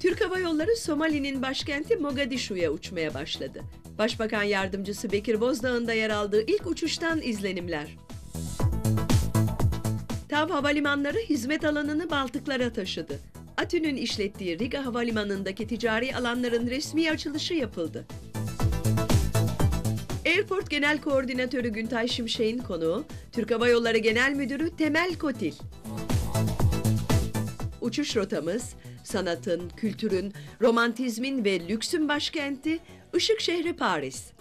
Türk Hava Yolları Somali'nin başkenti Mogadishu'ya uçmaya başladı. Başbakan Yardımcısı Bekir Bozdağ'ın da yer aldığı ilk uçuştan izlenimler. TAV Havalimanları hizmet alanını Baltıklara taşıdı. ATÜ'nün işlettiği Riga Havalimanı'ndaki ticari alanların resmi açılışı yapıldı. Airport Genel Koordinatörü Güntay Şimşek'in konuğu, Türk Hava Yolları Genel Müdürü Temel Kotil. Uçuş rotamız, sanatın, kültürün, romantizmin ve lüksün başkenti, ışık şehri Paris.